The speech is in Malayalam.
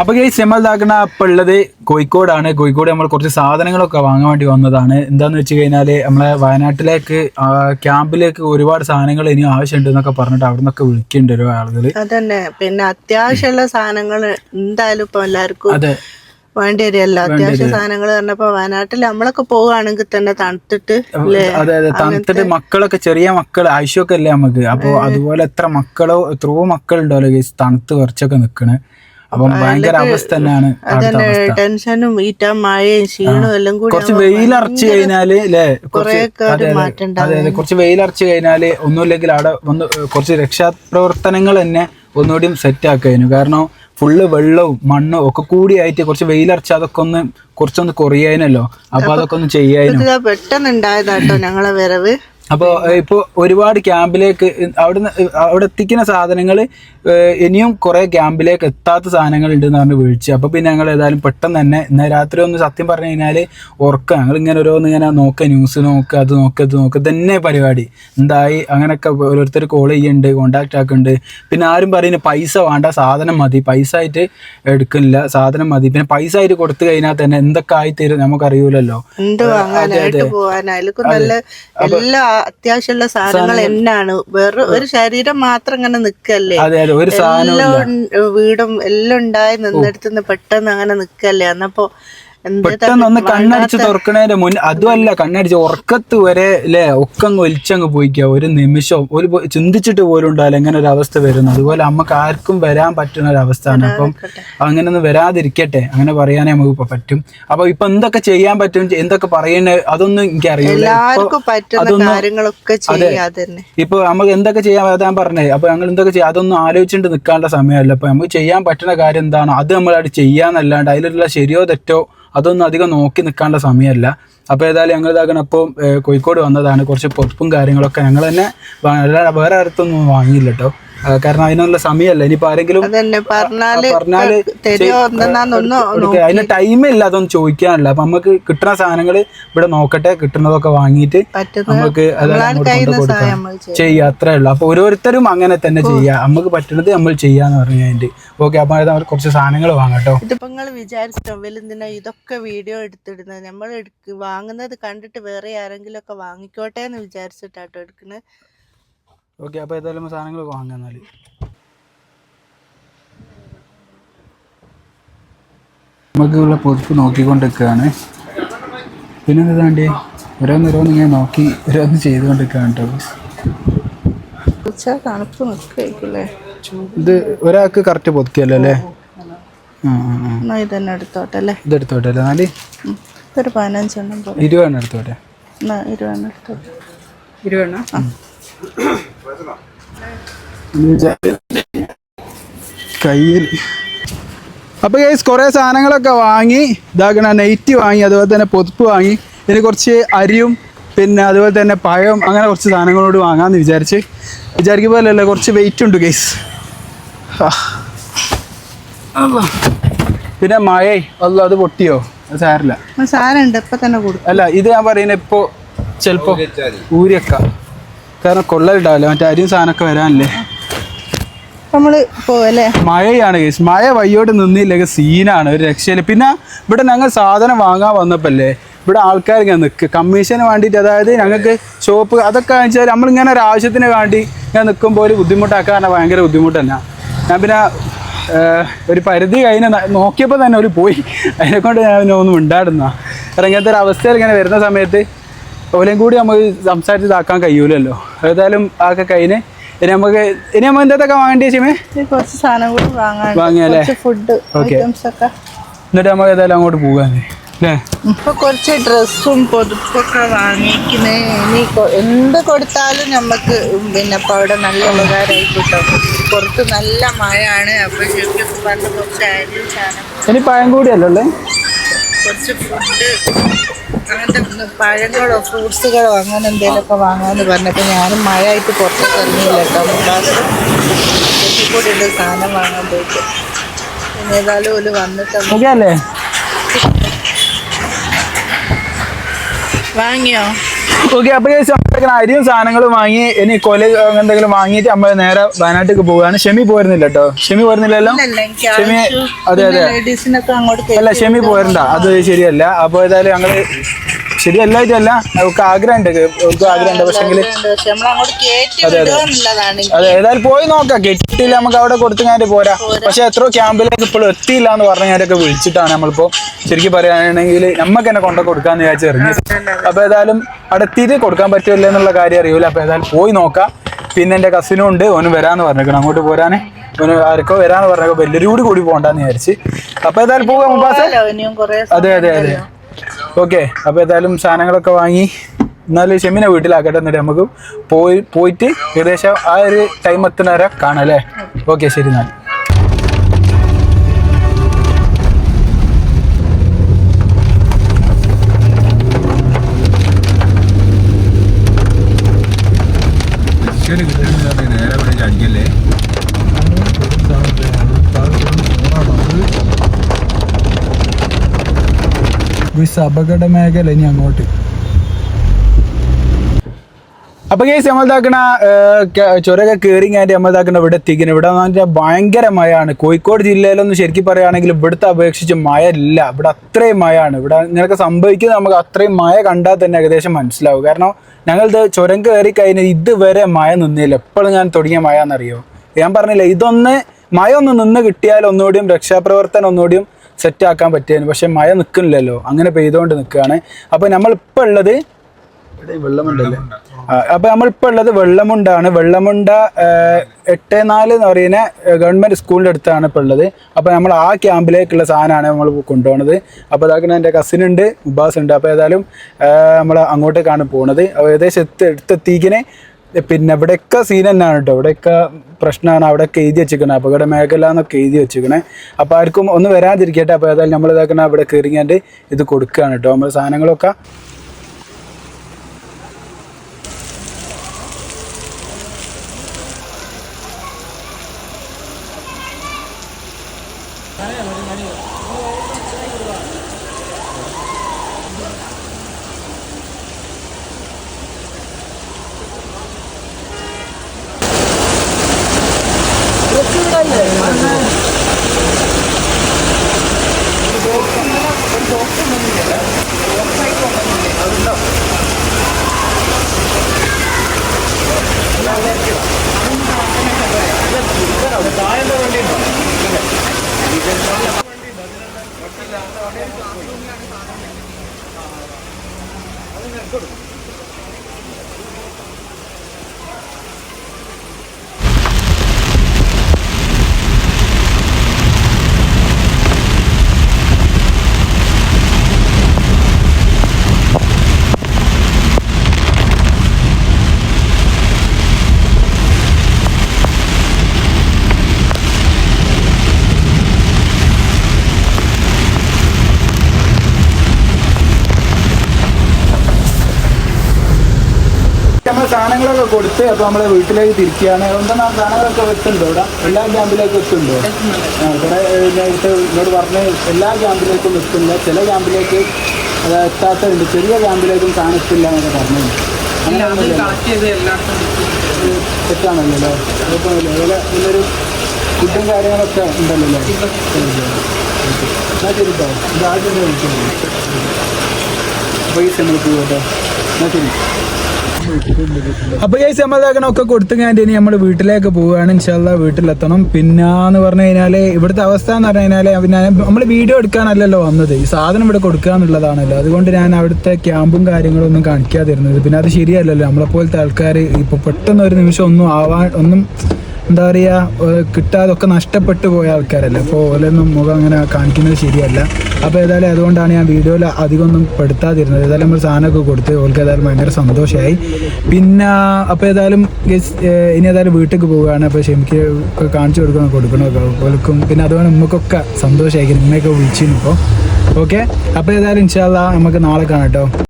അപ്പൊ ഈ നമ്മൾ ഇതാക്കണ ഇപ്പൊ ഉള്ളത് കോഴിക്കോടാണ്. കോഴിക്കോട് നമ്മൾ കുറച്ച് സാധനങ്ങളൊക്കെ വാങ്ങാൻ വേണ്ടി വന്നതാണ്. എന്താന്ന് വെച്ച് കഴിഞ്ഞാൽ നമ്മളെ വയനാട്ടിലേക്ക് ക്യാമ്പിലേക്ക് ഒരുപാട് സാധനങ്ങൾ ഇനി ആവശ്യമുണ്ട് എന്നൊക്കെ പറഞ്ഞിട്ട് അവിടെ നിന്നൊക്കെ വിളിക്കുന്നുണ്ട് ഒരു ആളുകൾ അതന്നെ. പിന്നെ അത്യാവശ്യമുള്ള സാധനങ്ങൾ എന്തായാലും ഇപ്പൊ എല്ലാവർക്കും അതെ. വേണ്ടി വരുമല്ലോ അത്യാവശ്യ സാധനങ്ങൾ പറഞ്ഞപ്പോ വയനാട്ടിൽ നമ്മളൊക്കെ പോവുകയാണെങ്കിൽ തന്നെ തണുത്തിട്ട് അതെ അതെ തണുത്തിട്ട് മക്കളൊക്കെ ചെറിയ മക്കൾ ആവശ്യമൊക്കെ അല്ലേ നമുക്ക്? അപ്പൊ അതുപോലെ എത്ര മക്കളോ എത്രയോ മക്കളുണ്ടോ അല്ലെങ്കിൽ തണുത്ത് കുറച്ചൊക്കെ നിക്കണ്. അപ്പം ഭയങ്കര അവസ്ഥ. തന്നെയാണ് ടെൻഷനും ഈറ്റ മഴയും ക്ഷീണവും എല്ലാം കൂടി കുറച്ച് വെയിൽ കഴിഞ്ഞാൽ അല്ലേ അതെ കുറച്ച് വെയിലറച്ച് കഴിഞ്ഞാൽ ഒന്നുമില്ലെങ്കിൽ അവിടെ ഒന്ന് കുറച്ച് രക്ഷാപ്രവർത്തനങ്ങൾ തന്നെ ഒന്നുകൂടിയും സെറ്റ് ആക്കായിരുന്നു കാരണം ഫുള്ള് വെള്ളവും മണ്ണും ഒക്കെ കൂടി ആയിട്ട് കുറച്ച് വെയിലറച്ച് അതൊക്കെ ഒന്ന് കുറച്ചൊന്ന് കുറയാനല്ലോ അപ്പൊ അതൊക്കെ ഒന്ന് ചെയ്യാനും പെട്ടെന്ന് ഉണ്ടായതാട്ടോ ഞങ്ങളെ വരവ്. അപ്പോൾ ഇപ്പോൾ ഒരുപാട് ക്യാമ്പിലേക്ക് അവിടുന്ന് അവിടെ എത്തിക്കുന്ന സാധനങ്ങൾ ഇനിയും കുറേ ക്യാമ്പിലേക്ക് എത്താത്ത സാധനങ്ങൾ ഉണ്ടെന്ന് പറഞ്ഞ് വിളിച്ചു. അപ്പോൾ പിന്നെ ഞങ്ങൾ ഏതായാലും പെട്ടെന്ന് തന്നെ ഇന്ന് രാത്രി ഒന്ന് സത്യം പറഞ്ഞു കഴിഞ്ഞാൽ ഉറക്കുക ഞങ്ങൾ ഇങ്ങനെ ഓരോന്ന് ഇങ്ങനെ നോക്കുക ന്യൂസ് നോക്കുക അത് നോക്കുക ഇത് നോക്കുക തന്നെ പരിപാടി. എന്തായി? അങ്ങനെയൊക്കെ ഓരോരുത്തർ കോൾ ചെയ്യുന്നുണ്ട് കോണ്ടാക്ട് ആക്കുന്നുണ്ട് പിന്നെ ആരും പറയുന്നത് പൈസ വേണ്ട സാധനം മതി. പൈസ ആയിട്ട് എടുക്കുന്നില്ല സാധനം മതി. പിന്നെ പൈസ ആയിട്ട് കൊടുത്തു കഴിഞ്ഞാൽ തന്നെ എന്തൊക്കെ ആയി തരും നമുക്കറിയൂലല്ലോ പോവാനായാലും നല്ല എല്ലാ അത്യാവശ്യമുള്ള സാധനങ്ങൾ എന്നാണ്. വേറെ ഒരു ശരീരം മാത്രം ഇങ്ങനെ നിക്കല്ലേ? എല്ലാം വീടും എല്ലാം ഉണ്ടായി നിന്നെടുത്തുനിന്ന് പെട്ടെന്ന് അങ്ങനെ നിക്കല്ലേ? എന്നപ്പോ പെട്ടെന്ന് ഒന്ന് കണ്ണടിച്ച് തുറക്കണേന്റെ മുൻ അതുമല്ല കണ്ണടിച്ച് ഉറക്കത്ത് വരെ അല്ലേ ഒക്കെ അങ്ങ് ഒലിച്ചങ്ങ് പോയിക്കുക ഒരു നിമിഷം ഒരു ചിന്തിച്ചിട്ട് പോലും ഉണ്ടാവില്ല എങ്ങനെ ഒരു അവസ്ഥ വരുന്നു. അതുപോലെ നമുക്ക് ആർക്കും വരാൻ പറ്റുന്ന ഒരു അവസ്ഥയാണ്. അപ്പം അങ്ങനെ ഒന്നും വരാതിരിക്കട്ടെ. അങ്ങനെ പറയാനേ നമുക്ക് ഇപ്പൊ പറ്റും. അപ്പൊ ഇപ്പൊ എന്തൊക്കെ ചെയ്യാൻ പറ്റും എന്തൊക്കെ പറയണേ അതൊന്നും എനിക്ക് അറിയില്ല എല്ലാവർക്കും പറ്റുന്ന കാര്യങ്ങളൊക്കെ ചെയ്യാതെ തന്നെ ഇപ്പൊ നമുക്ക് എന്തൊക്കെ ചെയ്യാൻ ഞാൻ പറഞ്ഞേ. അപ്പൊ ഞങ്ങൾ എന്തൊക്കെ ചെയ്യാം അതൊന്നും ആലോചിച്ചിട്ട് നിൽക്കാനുള്ള സമയമല്ല. അപ്പൊ നമുക്ക് ചെയ്യാൻ പറ്റുന്ന കാര്യം എന്താണോ? അത് നമ്മളവിടെ ചെയ്യാന്നല്ലാണ്ട് അതിലുള്ള ശരിയോ തെറ്റോ അതൊന്നും അധികം നോക്കി നിൽക്കേണ്ട സമയമല്ല. അപ്പോൾ ഏതായാലും ഞങ്ങൾ ഇതാക്കണം അപ്പോൾ കോഴിക്കോട് വന്നതാണ്. കുറച്ച് പൊതുപ്പും കാര്യങ്ങളൊക്കെ ഞങ്ങൾ തന്നെ വേറെ അടുത്തൊന്നും വാങ്ങിയില്ല കേട്ടോ. കാരണം അതിനുള്ള സമയമല്ല ഇനിയിപ്പോ ആരെങ്കിലും അതിന് പറഞ്ഞാൽ ഇല്ല അതൊന്നും ചോദിക്കാനില്ല. അപ്പൊ നമുക്ക് കിട്ടുന്ന സാധനങ്ങൾ ഇവിടെ നോക്കട്ടെ കിട്ടുന്നതൊക്കെ വാങ്ങിയിട്ട് നമുക്ക് ചെയ്യും ചെയ്യുക അത്രേ ഉള്ളു. അപ്പൊ ഓരോരുത്തരും അങ്ങനെ തന്നെ ചെയ്യുക നമുക്ക് പറ്റുന്നത് നമ്മൾ ചെയ്യാന്ന് പറഞ്ഞു കഴിഞ്ഞിട്ട്. ഓക്കെ അപ്പൊ അവർ കുറച്ച് സാധനങ്ങൾ വാങ്ങട്ടോ. ഇതിപ്പോ നിങ്ങൾ വിചാരിച്ചിട്ടോ വലുതിനാ ഇതൊക്കെ വീഡിയോ എടുത്തിടുന്നത്? നമ്മൾ വാങ്ങുന്നത് കണ്ടിട്ട് വേറെ ആരെങ്കിലും ഒക്കെ വാങ്ങിക്കോട്ടെ എന്ന് വിചാരിച്ചിട്ടാട്ടോ എടുക്കുന്നത് ഓക്കെ അപ്പോൾ ഏതായാലും സാധനങ്ങൾ വാങ്ങാം എന്നാൽ നമുക്കുള്ള പൊതുപ്പ് നോക്കിക്കൊണ്ടിരിക്കുകയാണ്. പിന്നെ എന്താണ്ട് ഓരോന്നോരോന്ന് ഇങ്ങനെ നോക്കി ഓരോന്ന് ചെയ്തുകൊണ്ടിരിക്കുകയാണ് കേട്ടോ. ഇത് ഒരാൾക്ക് കറക്റ്റ് പൊത്തിയല്ലോ അല്ലേ? ഇതന്നെ എടുത്തോട്ടെ അല്ലേ? പതിനഞ്ചെണ്ണം ഇരുപതെണ്ണം എടുത്തോട്ടെ? ഇരുപതെണ്ണം എടുത്തോട്ടെ. ഇരുപെണ്ണം കയ്യിൽ. അപ്പൊ ഗൈസ് കുറെ സാധനങ്ങളൊക്കെ വാങ്ങി ഇതാക്കണ നെയ്റ്റ് വാങ്ങി അതുപോലെ തന്നെ പൊതുപ്പ് വാങ്ങി ഇനി കുറച്ച് അരിയും പിന്നെ അതുപോലെ തന്നെ പഴം അങ്ങനെ കുറച്ച് സാധനങ്ങളോട് വാങ്ങാന്ന് വിചാരിച്ച് വിചാരിക്കുമ്പോഴല്ലേ കുറച്ച് വെയിറ്റ് ഉണ്ട് ഗൈസ് പിന്നെ മഴ അല്ലോ അത് പൊട്ടിയോ? അത് സാരില്ല. സാരണ്ട് ഇപ്പൊ തന്നെ കൊടുക്കും. അല്ല ഇത് ഞാൻ പറയുന്നത് ഇപ്പോ ചെലപ്പോ ഊരിയൊക്ക കാരണം കൊള്ളലുണ്ടാവില്ല മറ്റേ അരിയും സാധനമൊക്കെ വരാനല്ലേ? നമ്മൾ പോവല്ലേ? മഴയാണ് കേസ് മഴ വയ്യോട്ട് നിന്നില്ലെങ്കിൽ സീനാണ് ഒരു രക്ഷയില്ല. പിന്നെ ഇവിടെ ഞങ്ങൾ സാധനം വാങ്ങാൻ വന്നപ്പോഴല്ലേ ഇവിടെ ആൾക്കാർ ഇങ്ങനെ നിൽക്കുക കമ്മീഷന് വേണ്ടിയിട്ട് അതായത് ഞങ്ങൾക്ക് ഷോപ്പ് അതൊക്കെ വാങ്ങിച്ചാൽ നമ്മൾ ഇങ്ങനെ ഒരു ആവശ്യത്തിന് വേണ്ടി ഞാൻ നിൽക്കുമ്പോൾ ഒരു ബുദ്ധിമുട്ടാക്കാൻ ഭയങ്കര ബുദ്ധിമുട്ട് തന്നെ. ഞാൻ പിന്നെ ഒരു പരിധി കഴിഞ്ഞ് നോക്കിയപ്പോൾ തന്നെ ഒരു പോയി. അതിനെക്കൊണ്ട് ഞാൻ ഒന്നും ഉണ്ടാടുന്ന കാരണം ഇങ്ങനത്തെ ഒരു അവസ്ഥയിൽ ഇങ്ങനെ വരുന്ന സമയത്ത് ഓലെയും കൂടി നമുക്ക് സംസാരിച്ച് ഇതാക്കാൻ കഴിയൂലല്ലോ. ഏതായാലും ആക്കെ കഴിഞ്ഞ് ഇനി നമുക്ക് ഇനി നമ്മൾ എന്തൊക്കെ വാങ്ങേണ്ടി ചേച്ചി കുറച്ച് സാധനം കൂടി വാങ്ങാൻ വാങ്ങിയല്ലേ? ഫുഡ് ഓക്കെ ഐറ്റംസ് ഒക്കെ. എന്നിട്ട് നമുക്ക് ഏതായാലും അങ്ങോട്ട് പോകാൻ ഇപ്പൊ കുറച്ച് ഡ്രസ്സും പൊതുപ്പൊക്കെ വാങ്ങിക്കുന്നേ. ഇനി എന്ത് കൊടുത്താലും നമുക്ക് പിന്നെ ഇപ്പൊ അവിടെ നല്ല ഉപകാരമായി കിട്ടും. പുറത്ത് നല്ല ആണ് അപ്പൊ ശരിക്കും പറഞ്ഞ കുറച്ച് അരിയും സാധനം ഇനി പഴം കൂടിയല്ലോ കുറച്ച് ഫുഡ് അങ്ങനത്തെ പഴങ്ങളോ ഫ്രൂട്ട്സുകളോ അങ്ങനെ എന്തെങ്കിലുമൊക്കെ വാങ്ങാമെന്ന് പറഞ്ഞപ്പോൾ ഞാനും മഴയായിട്ട് പുറത്തേക്ക് ഇറങ്ങിയില്ല കേട്ടോ. കൂടി ഉണ്ട് സാധനം വാങ്ങാൻ പോയിട്ട്. പിന്നെ ഏതായാലും ഒരു വന്നിട്ട് വാങ്ങിയോ? ഓക്കെ അപ്പൊ അരിയും സാധനങ്ങളും വാങ്ങി ഇനി കൊല എന്തെങ്കിലും വാങ്ങിയിട്ട് നമ്മൾ നേരെ വയനാട്ടിലേക്ക് പോവുകയാണ്. ഷെമി പോയിരുന്നില്ല കേട്ടോ. ഷെമി പോയിരുന്നില്ലല്ലോ ഷെമി അതെ അതെ. അല്ല ഷെമി പോരണ്ട. അത് ശരിയല്ല. അപ്പൊ ഏതായാലും ഞങ്ങൾ ശരിയല്ലായിട്ടല്ല നമുക്ക് ആഗ്രഹമുണ്ട് നമുക്ക് ആഗ്രഹമുണ്ട്. പക്ഷെങ്കിൽ അതെ ഏതായാലും പോയി നോക്കാം. കെട്ടിയില്ല നമുക്ക് അവിടെ കൊടുത്തുങ്ങാണ്ട് ഞാൻ പോരാ. പക്ഷെ എത്രയോ ക്യാമ്പിലേക്ക് ഇപ്പോഴും എത്തിയില്ല എന്ന് പറഞ്ഞ ഞാനൊക്കെ വിളിച്ചിട്ടാണ് നമ്മളിപ്പോ ശരിക്കും പറയുകയാണെങ്കിൽ നമുക്ക് തന്നെ കൊണ്ടു കൊടുക്കാന്ന് വിചാരിച്ച് ഇറങ്ങി അപ്പൊ ഏതായാലും അവിടെ എത്തിയിട്ട് കൊടുക്കാൻ പറ്റില്ല എന്നുള്ള കാര്യം അറിയൂല. അപ്പൊ ഏതായാലും പോയി നോക്കാം. പിന്നെ എന്റെ കസിനും ഉണ്ട് ഓന് വരാന്ന് പറഞ്ഞേക്കണം. അങ്ങോട്ട് പോരാന്. ഓന് ആർക്കോ വരാന്ന് പറഞ്ഞ വലിയൊരു കൂടി കൂടി പോകണ്ടെന്ന് വിചാരിച്ച്. അപ്പൊ ഏതായാലും പോകാം അതെ അതെ അതെ. ഓക്കെ അപ്പൊ ഏതായാലും സാധനങ്ങളൊക്കെ വാങ്ങി എന്നാലും ഷെമിനെ വീട്ടിലാക്കട്ടെ എന്നിട്ട് നമുക്ക് പോയി പോയിട്ട് ഏകദേശം ആ ഒരു ടൈം എത്തുന്ന വരെ കാണാം അല്ലേ? ഓക്കെ ശരി എന്നാൽ. നേരെ ഇവിടെ ചടിക്കല്ലേ അപകട മേഖല ഇനി അങ്ങോട്ട്. അപ്പൊ കേസ് നമ്മൾതാക്കണ ചുരൊക്കെ കയറി കഴിഞ്ഞാൽ നമ്മളിതാക്കണ ഇവിടെ എത്തിക്കണം ഇവിടെ എന്ന് ഭയങ്കര മഴയാണ്. കോഴിക്കോട് ജില്ലയിലൊന്നും ശരിക്കും പറയുകയാണെങ്കിൽ ഇവിടുത്തെ അപേക്ഷിച്ച് മഴ ഇല്ല. ഇവിടെ അത്രയും മഴയാണ്. ഇവിടെ ഇങ്ങനെയൊക്കെ സംഭവിക്കുന്നത് നമുക്ക് അത്രയും മഴ കണ്ടാൽ തന്നെ ഏകദേശം മനസ്സിലാവും. കാരണം ഞങ്ങളിത് ചുരം കയറി കഴിഞ്ഞാൽ ഇതുവരെ മഴ നിന്നില്ല. എപ്പോഴും ഞാൻ തുടങ്ങിയ മഴ എന്നറിയോ ഞാൻ പറഞ്ഞില്ല ഇതൊന്ന് മഴ ഒന്ന് നിന്ന് കിട്ടിയാൽ ഒന്നുകൂടിയും രക്ഷാപ്രവർത്തനം ഒന്നുകൂടിയും സെറ്റ് ആക്കാൻ പറ്റിയതിന് പക്ഷെ മഴ നിൽക്കുന്നില്ലല്ലോ അങ്ങനെ പെയ്തുകൊണ്ട് നിൽക്കുകയാണ് അപ്പോൾ നമ്മളിപ്പോൾ ഉള്ളത് വെള്ളമുണ്ടല്ലേ? അപ്പൊ നമ്മളിപ്പോ ഉള്ളത് വെള്ളമുണ്ടാണ്. വെള്ളമുണ്ട എട്ട് നാല് എന്ന് പറയുന്ന ഗവൺമെന്റ് സ്കൂളിന്റെ അടുത്താണ് ഇപ്പൊ ഉള്ളത്. അപ്പൊ നമ്മൾ ആ ക്യാമ്പിലേക്കുള്ള സാധനമാണ് നമ്മൾ കൊണ്ടുപോകുന്നത് അപ്പൊ അതാക്കുന്ന എന്റെ കസിൻ ഉണ്ട് ഉബാസ് ഉണ്ട്. അപ്പൊ ഏതായാലും നമ്മൾ അങ്ങോട്ടേക്കാണ് പോണത്. അപ്പൊ ഏകദേശം എത്തി എടുത്തെത്തിക്കിനെ പിന്നെ ഇവിടെയൊക്കെ സീൻ തന്നെയാണ് കേട്ടോ ഇവിടെയൊക്കെ പ്രശ്നമാണ് അവിടെയൊക്കെ എഴുതി വെച്ചിരിക്കണേ. അപകട മേഖല എന്നൊക്കെ എഴുതി വെച്ചിരിക്കണേ. അപ്പോൾ ആർക്കും ഒന്ന് വരാതിരിക്കട്ടെ. അപ്പോൾ ഏതായാലും നമ്മൾ ഇതാക്കണ അവിടെ കയറിങ്ങാണ്ട് ഇത് കൊടുക്കുകയാണ് കേട്ടോ നമ്മൾ സാധനങ്ങളൊക്കെ നമ്മൾ സാധനങ്ങളൊക്കെ കൊടുത്ത് അപ്പൊ നമ്മളെ വീട്ടിലേക്ക് തിരിക്കുകയാണ്. എന്താണ് സാധനങ്ങളൊക്കെ എത്തുന്നുണ്ടോ ഇവിടെ? എല്ലാ ക്യാമ്പിലേക്കും എത്തുന്നുണ്ടോ ആ, ഇവിടെ നേരത്തെ എന്നോട് പറഞ്ഞ് എല്ലാ ക്യാമ്പിലേക്കും എത്തുന്നില്ല ചില ക്യാമ്പിലേക്ക് അത് എത്താത്തതുണ്ട്. ചെറിയ ക്യാമ്പിലേക്കും കാണിച്ചില്ല എന്നൊക്കെ പറഞ്ഞു. തെറ്റാണല്ലോ കുഴപ്പമില്ല അതുപോലെ ഇതിലൊരു ഫുഡും കാര്യങ്ങളൊക്കെ ഉണ്ടല്ലോ എന്നാ ശരി ഇത് ആദ്യം വിളിക്കുന്നത് പൈസ നമ്മൾ പോകട്ടോ എന്നാ ശരി. അപ്പൊ ഈ സമാധാനമൊക്കെ കൊടുത്തു കഴിഞ്ഞാൽ ഇനി നമ്മൾ വീട്ടിലേക്ക് പോവുകയാണ്. ഇൻഷാല്ല വീട്ടിലെത്തണം. പിന്നാന്ന് പറഞ്ഞു കഴിഞ്ഞാൽ ഇവിടുത്തെ അവസ്ഥ എന്ന് പറഞ്ഞു കഴിഞ്ഞാൽ പിന്നെ നമ്മൾ വീഡിയോ എടുക്കാനല്ലല്ലോ വന്നത്. ഈ സാധനം ഇവിടെ കൊടുക്കുക എന്നുള്ളതാണല്ലോ. അതുകൊണ്ട് ഞാൻ അവിടുത്തെ ക്യാമ്പും കാര്യങ്ങളും ഒന്നും കാണിക്കാതിരുന്നത്. പിന്നെ അത് ശരിയല്ലല്ലോ. നമ്മളെ പോലത്തെ ആൾക്കാർ ഇപ്പൊ പെട്ടെന്ന് ഒരു നിമിഷം ഒന്നും ആവാൻ ഒന്നും എന്താ പറയുക കിട്ടാതൊക്കെ നഷ്ടപ്പെട്ടു പോയ ആൾക്കാരല്ലേ? അപ്പോൾ ഓലൊന്നും മുഖം അങ്ങനെ കാണിക്കുന്നത് ശരിയല്ല. അപ്പോൾ ഏതായാലും അതുകൊണ്ടാണ് ഞാൻ വീഡിയോയിൽ അധികം ഒന്നും പെടുത്താതിരുന്നത്. ഏതായാലും നമ്മൾ സാധനമൊക്കെ കൊടുത്ത് ഓൾക്ക് ഏതായാലും ഭയങ്കര സന്തോഷമായി പിന്നെ അപ്പോൾ ഏതായാലും ഇനി ഏതായാലും വീട്ടിലേക്ക് പോവുകയാണ്. അപ്പോൾ ഷെമിക്ക് കാണിച്ചു കൊടുക്കണം കൊടുക്കണമൊക്കെ. ഓൾക്കും പിന്നെ അതുകൊണ്ട് ഉമ്മക്കൊക്കെ സന്തോഷമായിരിക്കും ഉമ്മയൊക്കെ വിളിച്ചിരുന്നു ഇപ്പോൾ ഓക്കെ? അപ്പോൾ ഏതായാലും ഇൻഷാല്ല നമുക്ക് നാളെ കാണാം കേട്ടോ.